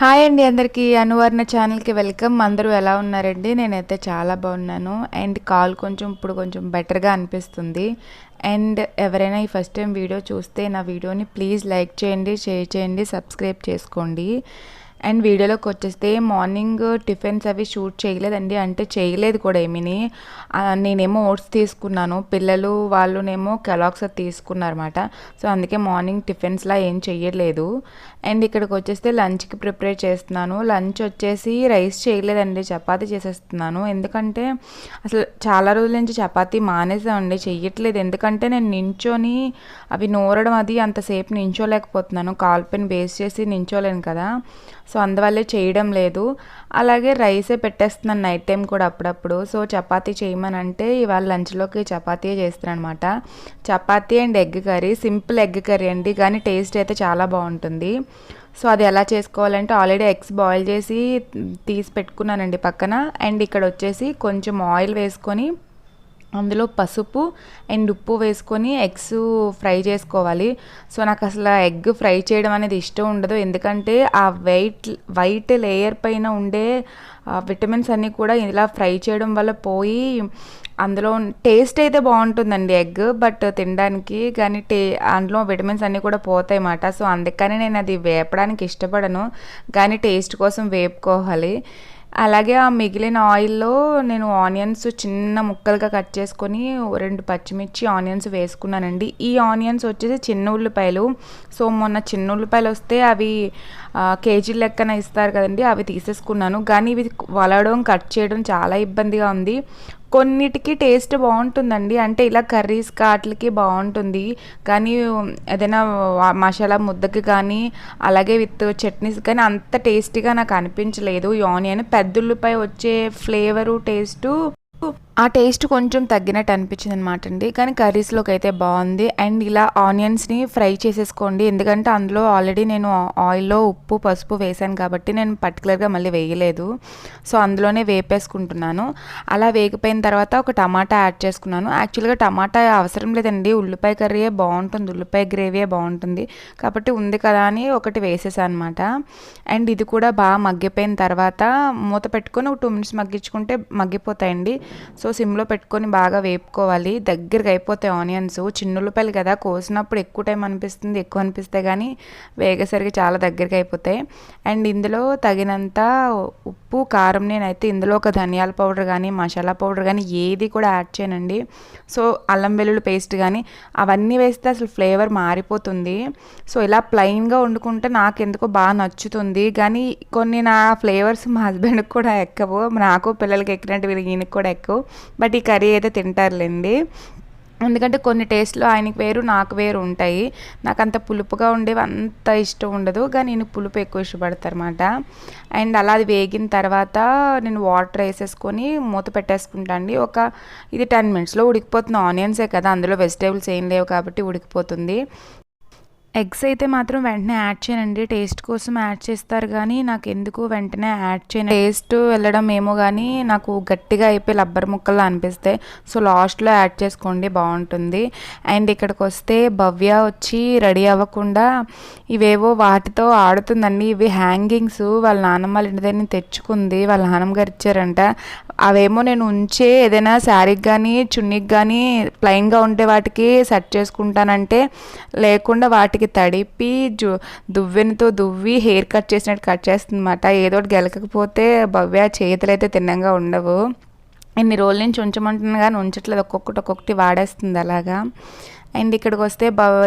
Hi అండి అందరికీ అనువర్ణ ఛానల్కి వెల్కమ్. అందరూ ఎలా ఉన్నారండి? నేనైతే చాలా బాగున్నాను. అండ్ కాల్ కొంచెం ఇప్పుడు కొంచెం బెటర్గా అనిపిస్తుంది. అండ్ ఎవరైనా ఈ ఫస్ట్ టైం వీడియో చూస్తే నా వీడియోని ప్లీజ్ లైక్ చేయండి షేర్ చేయండి సబ్స్క్రైబ్ చేసుకోండి. అండ్ వీడియోలోకి వచ్చేస్తే మార్నింగ్ టిఫిన్స్ అవి షూట్ చేయలేదండి. అంటే చేయలేదు కూడా ఏమీని. నేనేమో ఓట్స్ తీసుకున్నాను. పిల్లలు వాళ్ళునేమో కెలాక్స్ అది తీసుకున్నారన్నమాట. సో అందుకే మార్నింగ్ టిఫిన్స్లా ఏం చేయలేదు అండ్ ఇక్కడికి వచ్చేస్తే లంచ్కి ప్రిపేర్ చేస్తున్నాను. లంచ్ వచ్చేసి రైస్ చేయలేదండి. చపాతీ చేసేస్తున్నాను. ఎందుకంటే అసలు చాలా రోజుల నుంచి చపాతీ మానేసామండి. చెయ్యట్లేదు. ఎందుకంటే నేను నించొని అవి నూరడం అది అంతసేపు నించోలేకపోతున్నాను. కాల్ బేస్ చేసి నించోలేను కదా. సో అందువల్లే చేయడం లేదు. అలాగే రైసే పెట్టేస్తున్నాను నైట్ టైం కూడా అప్పుడప్పుడు. సో చపాతీ చేయమని అంటే ఇవాళ లంచ్లోకి చపాతీ చేస్తున్నాను అనమాట chapati and egg curry simple egg curry అండి. కానీ టేస్ట్ అయితే చాలా బాగుంటుంది. సో అది ఎలా చేసుకోవాలంటే ఆల్రెడీ ఎగ్స్ బాయిల్ చేసి తీసి పెట్టుకున్నానండి పక్కన. అండ్ ఇక్కడ వచ్చేసి కొంచెం ఆయిల్ వేసుకొని అందులో పసుపు అండ్ ఉప్పు వేసుకొని ఎగ్స్ ఫ్రై చేసుకోవాలి. సో నాకు అసలు ఎగ్ ఫ్రై చేయడం అనేది ఇష్టం ఉండదు. ఎందుకంటే ఆ వైట్ వైట్ లేయర్ పైన ఉండే విటమిన్స్ అన్నీ కూడా ఇలా ఫ్రై చేయడం వల్ల పోయి అందులో టేస్ట్ అయితే బాగుంటుందండి ఎగ్. బట్ తినడానికి కానీ టే అందులో విటమిన్స్ అన్నీ కూడా పోతాయి అన్నమాట. సో అందుకని నేను అది వేపడానికి ఇష్టపడను. కానీ టేస్ట్ కోసం వేపుకోవాలి. అలాగే ఆ మిగిలిన ఆయిల్లో నేను ఆనియన్స్ చిన్న ముక్కలుగా కట్ చేసుకొని రెండు పచ్చిమిర్చి ఆనియన్స్ వేసుకున్నానండి. ఈ ఆనియన్స్ వచ్చేసి చిన్న ఉల్లిపాయలు. సో మొన్న చిన్న ఉల్లిపాయలు వస్తే అవి కేజీ లెక్కన ఇస్తారు కదండి అవి తీసేసుకున్నాను. కానీ ఇవి వలడం కట్ చేయడం చాలా ఇబ్బందిగా ఉంది. కొన్నిటికి టేస్ట్ బాగుంటుందండి. అంటే ఇలా కర్రీస్ కాట్లకి బాగుంటుంది. కానీ ఏదైనా మసాలా ముద్దకి కానీ అలాగే విత్ చట్నీస్ కానీ అంత టేస్టీగా నాకు అనిపించలేదు. ఈ ఆనియన్ పెద్ద వచ్చే ఫ్లేవరు టేస్టు ఆ టేస్ట్ కొంచెం తగ్గినట్టు అనిపించింది అనమాట అండి. కానీ కర్రీస్లోకి అయితే బాగుంది. అండ్ ఇలా ఆనియన్స్ని ఫ్రై చేసేసుకోండి. ఎందుకంటే అందులో ఆల్రెడీ నేను ఆయిల్లో ఉప్పు పసుపు వేసాను కాబట్టి నేను పర్టికులర్గా మళ్ళీ వేయలేదు. సో అందులోనే వేపేసుకుంటున్నాను. అలా వేగిపోయిన తర్వాత ఒక టమాటా యాడ్ చేసుకున్నాను. యాక్చువల్గా టమాటా అవసరం లేదండి. ఉల్లిపాయ కర్రీయే బాగుంటుంది. ఉల్లిపాయ గ్రేవీయే బాగుంటుంది. కాబట్టి ఉంది కదా అని ఒకటి వేసేసాను అనమాట అండ్ ఇది కూడా బాగా మగ్గిపోయిన తర్వాత మూత పెట్టుకొని ఒక టూ మినిట్స్ మగ్గించుకుంటే మగ్గిపోతాయండి. సో సో సిమ్లో పెట్టుకొని బాగా వేపుకోవాలి. దగ్గరికి అయిపోతాయి ఆనియన్స్. చిన్న ఉల్లిపాయలు కదా కోసినప్పుడు ఎక్కువ టైం అనిపిస్తుంది ఎక్కువ అనిపిస్తే కానీ వేగేసరికి చాలా దగ్గరికి అయిపోతాయి. అండ్ ఇందులో తగినంత ఉప్పు కారం నేనైతే ఇందులో ఒక ధనియాల పౌడర్ కానీ మసాలా పౌడర్ కానీ ఏది కూడా యాడ్ చేయనండి. సో అల్లం వెల్లుల్లి పేస్ట్ కానీ అవన్నీ వేస్తే అసలు ఫ్లేవర్ మారిపోతుంది. సో ఇలా ప్లెయిన్గా వండుకుంటే నాకు ఎందుకో బాగా నచ్చుతుంది. కానీ కొన్ని నా ఫ్లేవర్స్ మా హస్బెండ్కి కూడా ఎక్కవు. నాకు పిల్లలకి ఎక్కినట్టు వీళ్ళకి ఈయనకి కూడా ఎక్కువ. బట్ ఈ కర్రీ అయితే తింటారులేండి. ఎందుకంటే కొన్ని టేస్ట్లు ఆయనకి వేరు నాకు వేరు ఉంటాయి. నాకు అంత పులుపుగా ఉండేవి అంత ఇష్టం ఉండదు. కానీ నేను పులుపు ఎక్కువ ఇష్టపడతారన్నమాట. అండ్ అలా అది వేగిన తర్వాత నేను వాటర్ వేసేసుకొని మూత పెట్టేసుకుంటా అండి. ఒక ఇది టెన్ మినిట్స్లో ఉడికిపోతుంది. ఆనియన్సే కదా అందులో వెజిటేబుల్స్ ఏం లేవు కాబట్టి ఉడికిపోతుంది. ఎగ్స్ అయితే మాత్రం వెంటనే యాడ్ చేయనండి. టేస్ట్ కోసం యాడ్ చేస్తారు కానీ నాకు ఎందుకు వెంటనే యాడ్ చేయను. టేస్ట్ వెళ్ళడం ఏమో కానీ నాకు గట్టిగా అయిపోయి లబ్బర్ ముక్కలు అనిపిస్తాయి సో లాస్ట్లో యాడ్ చేసుకోండి బాగుంటుంది. అండ్ ఇక్కడికి వస్తే భవ్య వచ్చి రెడీ అవ్వకుండా ఇవేవో వాటితో ఆడుతుందండి. ఇవి హ్యాంగింగ్స్. వాళ్ళ నాన్నమ్మ వాళ్ళ ఇంటి దగ్గర తెచ్చుకుంది. వాళ్ళ నాన్నమ్మగారు ఇచ్చారంట. అవేమో నేను ఉంచే ఏదైనా శారీకి కానీ చున్నీకి కానీ ప్లెయిన్గా ఉండే వాటికి సెట్ చేసుకుంటానంటే లేకుండా వాటికి తడిపి జు దువ్వెనతో దువ్వి హెయిర్ కట్ చేసినట్టు కట్ చేస్తుందన్నమాట. ఏదో ఒకటి గెలకపోతే భవ్య చేతులు అయితే తిన్నంగా ఉండవు. ఇన్ని రోజుల నుంచి ఉంచమంటున్నా కానీ ఉంచట్లేదు. ఒక్కొక్కటి ఒక్కొక్కటి వాడేస్తుంది అలాగా. అండ్ ఇక్కడికి వస్తే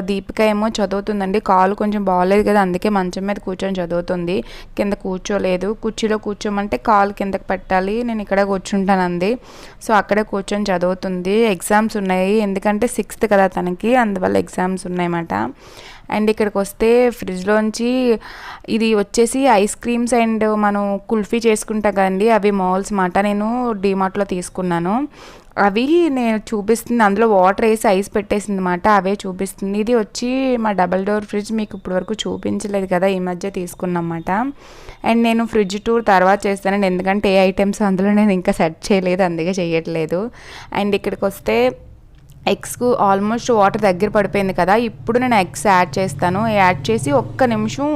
దీపిక ఏమో చదువుతుందండి. కాలు కొంచెం బాగాలేదు కదా అందుకే మంచం మీద కూర్చొని చదువుతుంది. కింద కూర్చోలేదు. కుర్చీలో కూర్చోమంటే కాలు కిందకి పెట్టాలి. నేను ఇక్కడ కూర్చుంటానండి సో అక్కడే కూర్చొని చదువుతుంది. ఎగ్జామ్స్ ఉన్నాయి. ఎందుకంటే సిక్స్త్ కదా తనకి. అందువల్ల ఎగ్జామ్స్ ఉన్నాయన్నమాట. అండ్ ఇక్కడికి వస్తే ఫ్రిడ్జ్లోంచి ఇది వచ్చేసి ఐస్ క్రీమ్స్ అండ్ మనం కుల్ఫీ చేసుకుంటాం కదండి అవి మాల్స్ మాట. నేను డీమార్ట్లో తీసుకున్నాను. అవి నేను చూపిస్తుంది. అందులో వాటర్ వేసి ఐస్ పెట్టేసింది అనమాట అవే చూపిస్తుంది. ఇది వచ్చి మా డబల్ డోర్ ఫ్రిడ్జ్ మీకు ఇప్పటివరకు చూపించలేదు కదా. ఈ మధ్య తీసుకున్నమాట అండ్ నేను ఫ్రిడ్జ్ టూర్ తర్వాత చేస్తానండి. ఎందుకంటే ఏ ఐటమ్స్ అందులో నేను ఇంకా సెట్ చేయలేదు. అందుకే చేయట్లేదు అండ్ ఇక్కడికి వస్తే ఎగ్స్కు ఆల్మోస్ట్ వాటర్ దగ్గర పడిపోయింది కదా. ఇప్పుడు నేను ఎగ్స్ యాడ్ చేస్తాను. యాడ్ చేసి ఒక్క నిమిషం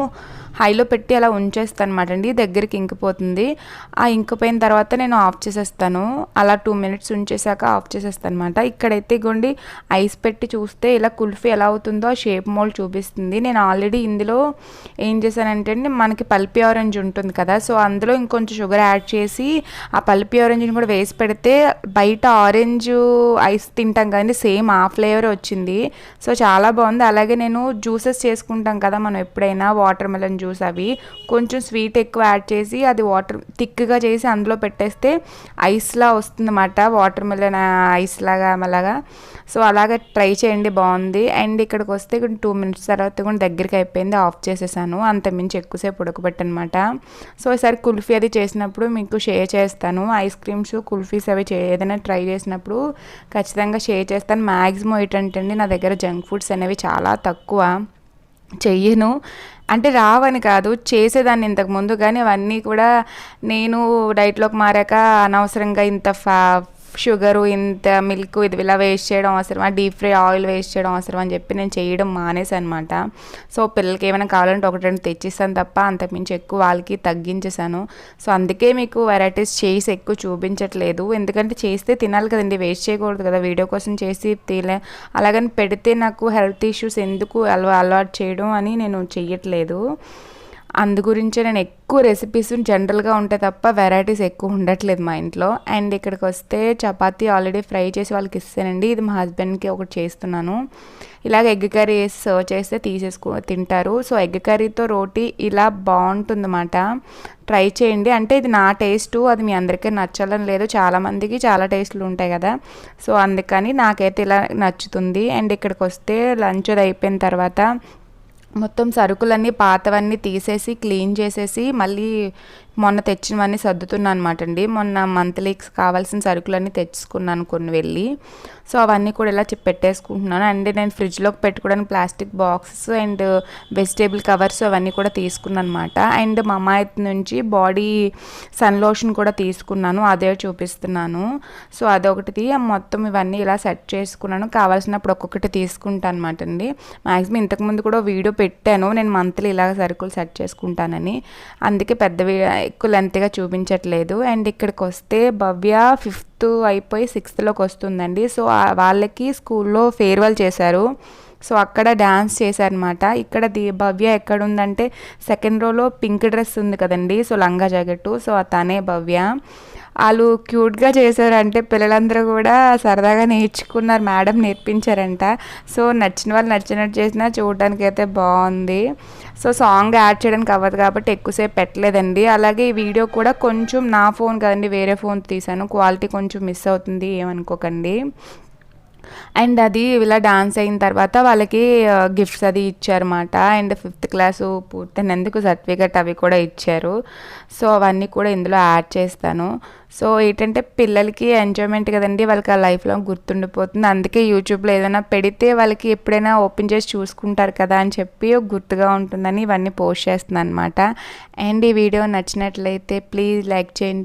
హైలో పెట్టి అలా ఉంచేస్తాను అనమాట అండి దగ్గరికి ఇంకిపోతుంది. ఆ ఇంకిపోయిన తర్వాత నేను ఆఫ్ చేసేస్తాను. అలా టూ మినిట్స్ ఉంచేసాక ఆఫ్ చేసేస్తాను అనమాట ఇక్కడైతే ఇగోండి ఐస్ పెట్టి చూస్తే ఇలా కుల్ఫీ ఎలా అవుతుందో ఆ షేప్ మోల్డ్ చూపిస్తుంది. నేను ఆల్రెడీ ఇందులో ఏం చేశానంటే అండి మనకి పల్పి ఆరెంజ్ ఉంటుంది కదా సో అందులో ఇంకొంచెం షుగర్ యాడ్ చేసి ఆ పల్పి ఆరెంజ్ని కూడా వేసి పెడితే బయట ఆరెంజ్ ఐస్ తింటాం కదండి సేమ్ ఆ ఫ్లేవర్ వచ్చింది. సో చాలా బాగుంది. అలాగే నేను జ్యూసెస్ చేసుకుంటాం కదా మనం ఎప్పుడైనా వాటర్ మెలన్ జ్యూస్ అవి. కొంచెం స్వీట్ ఎక్కువ యాడ్ చేసి అది వాటర్ థిక్గా చేసి అందులో పెట్టేస్తే ఐస్లా వస్తుందన్నమాట. వాటర్ మెలన్ ఐస్ లాగా అలాగా సో అలాగే ట్రై చేయండి. బాగుంది. అండ్ ఇక్కడికి వస్తే ఇక్కడ టూ మినిట్స్ తర్వాత కూడా దగ్గరికి అయిపోయింది. ఆఫ్ చేసేసాను. అంత మించి ఎక్కువసేపు ఉడకబెట్టనమాట. సో ఈసారి కుల్ఫీ అది చేసినప్పుడు మీకు షేర్ చేస్తాను. ఐస్ క్రీమ్స్ కుల్ఫీస్ అవి ఏదైనా ట్రై చేసినప్పుడు ఖచ్చితంగా షేర్ చేస్తాను. మ్యాక్సిమం ఏంటంటే నా దగ్గర జంక్ ఫుడ్స్ అనేవి చాలా తక్కువ. చెయ్యను. అంటే రావని కాదు చేసేదాన్ని ఇంతకు ముందు కానీ అవన్నీ కూడా నేను డైట్లోకి మారాక అనవసరంగా ఇంత ఫా షుగరు ఇంత మిల్క్ ఇది ఇలా వేస్ట్ చేయడం అవసరమా? డీప్ ఫ్రై ఆయిల్ వేస్ట్ చేయడం అవసరం అని చెప్పి నేను చేయడం మానేసి అనమాట సో పిల్లలకి ఏమైనా కావాలంటే ఒకటి రెండు తెచ్చిస్తాను తప్ప అంతకుమించి ఎక్కువ వాళ్ళకి తగ్గించేసాను సో అందుకే మీకు వెరైటీస్ చేసి ఎక్కువ చూపించట్లేదు. ఎందుకంటే చేస్తే తినాలి కదండి. వేస్ట్ చేయకూడదు కదా. వీడియో కోసం చేసి తీలే అలాగని పెడితే నాకు హెల్త్ ఇష్యూస్ ఎందుకు అలవా అలవాటు చేయడం అని నేను చెయ్యట్లేదు. అందు గురించే నేను ఎక్కువ రెసిపీస్ జనరల్గా ఉంటే తప్ప వెరైటీస్ ఎక్కువ ఉండట్లేదు మా ఇంట్లో. అండ్ ఇక్కడికి వస్తే చపాతీ ఆల్రెడీ ఫ్రై చేసి వాళ్ళకి ఇస్తానండి. ఇది మా హస్బెండ్కి ఒకటి చేస్తున్నాను. ఇలాగ ఎగ్ కర్రీ వేసి సర్వ్ చేస్తే తీసేసుకో తింటారు. సో ఎగ్ కర్రీతో రోటీ ఇలా బాగుంటుందన్నమాట. ట్రై చేయండి. అంటే ఇది నా టేస్ట్ అది మీ అందరికీ నచ్చాలని లేదు. చాలామందికి చాలా టేస్ట్లు ఉంటాయి కదా. సో అందుకని నాకైతే ఇలా నచ్చుతుంది. అండ్ ఇక్కడికి వస్తే లంచ్ అది అయిపోయిన తర్వాత మొత్తం సరుకులన్నీ పాతవన్నీ తీసేసి క్లీన్ చేసేసి మళ్ళీ మొన్న తెచ్చినవన్నీ సర్దుతున్నాను అనమాట అండి. మొన్న మంత్లీకి కావాల్సిన సరుకులన్నీ తెచ్చుకున్నాను కొన్ని వెళ్ళి. సో అవన్నీ కూడా ఇలా పెట్టేసుకుంటున్నాను. అండ్ నేను ఫ్రిడ్జ్లోకి పెట్టుకోవడానికి plastic boxes and vegetable covers అవన్నీ కూడా తీసుకున్నాను అనమాట అండ్ మా అమ్మాయి నుంచి బాడీ సన్ లోషన్ కూడా తీసుకున్నాను. అదే చూపిస్తున్నాను. సో అదొకటి మొత్తం ఇవన్నీ ఇలా సెట్ చేసుకున్నాను. కావాల్సినప్పుడు ఒక్కొక్కటి తీసుకుంటాను అనమాట అండి మ్యాక్సిమం ఇంతకుముందు కూడా వీడియో పెట్టాను. నేను మంత్లీ ఇలాగ సరుకులు సెట్ చేసుకుంటానని. అందుకే పెద్ద ఎక్కువ లెంత్గా చూపించట్లేదు. అండ్ ఇక్కడికి వస్తే భవ్య ఫిఫ్త్ అయిపోయి సిక్స్త్లోకి వస్తుందండి. సో వాళ్ళకి స్కూల్లో ఫేర్వెల్ చేశారు. సో అక్కడ డ్యాన్స్ చేశారనమాట. ఇక్కడ ది భవ్య ఎక్కడ ఉందంటే సెకండ్ రోలో పింక్ డ్రెస్ ఉంది కదండి సో లంగా జాకెట్ సో తనే భవ్య. వాళ్ళు క్యూట్గా చేశారంటే పిల్లలందరూ కూడా సరదాగా నేర్చుకున్నారు మేడం నేర్పించారంట. సో నచ్చిన వాళ్ళు నచ్చినట్టు చేసినా చూడడానికి అయితే బాగుంది. సో సాంగ్ యాడ్ చేయడానికి అవ్వదు కాబట్టి ఎక్కువసేపు పెట్టలేదండి. అలాగే ఈ వీడియో కూడా కొంచెం నా ఫోన్ కదండి వేరే ఫోన్ తీసాను క్వాలిటీ కొంచెం మిస్ అవుతుంది ఏమనుకోకండి. అండ్ అది ఇలా డాన్స్ అయిన తర్వాత వాళ్ళకి గిఫ్ట్స్ అది ఇచ్చారన్నమాట. అండ్ ఫిఫ్త్ క్లాసు పూర్తయినందుకు సర్టిఫికెట్ అవి కూడా ఇచ్చారు. సో అవన్నీ కూడా ఇందులో యాడ్ చేస్తాను. సో ఏంటంటే పిల్లలకి ఎంజాయ్మెంట్ కదండి వాళ్ళకి ఆ లైఫ్లో గుర్తుండిపోతుంది. అందుకే యూట్యూబ్లో ఏదైనా పెడితే వాళ్ళకి ఎప్పుడైనా ఓపెన్ చేసి చూసుకుంటారు కదా అని చెప్పి గుర్తుగా ఉంటుందని ఇవన్నీ పోస్ట్ చేస్తున్నాను అనమాట అండ్ ఈ వీడియో నచ్చినట్లయితే ప్లీజ్ లైక్ చేయండి.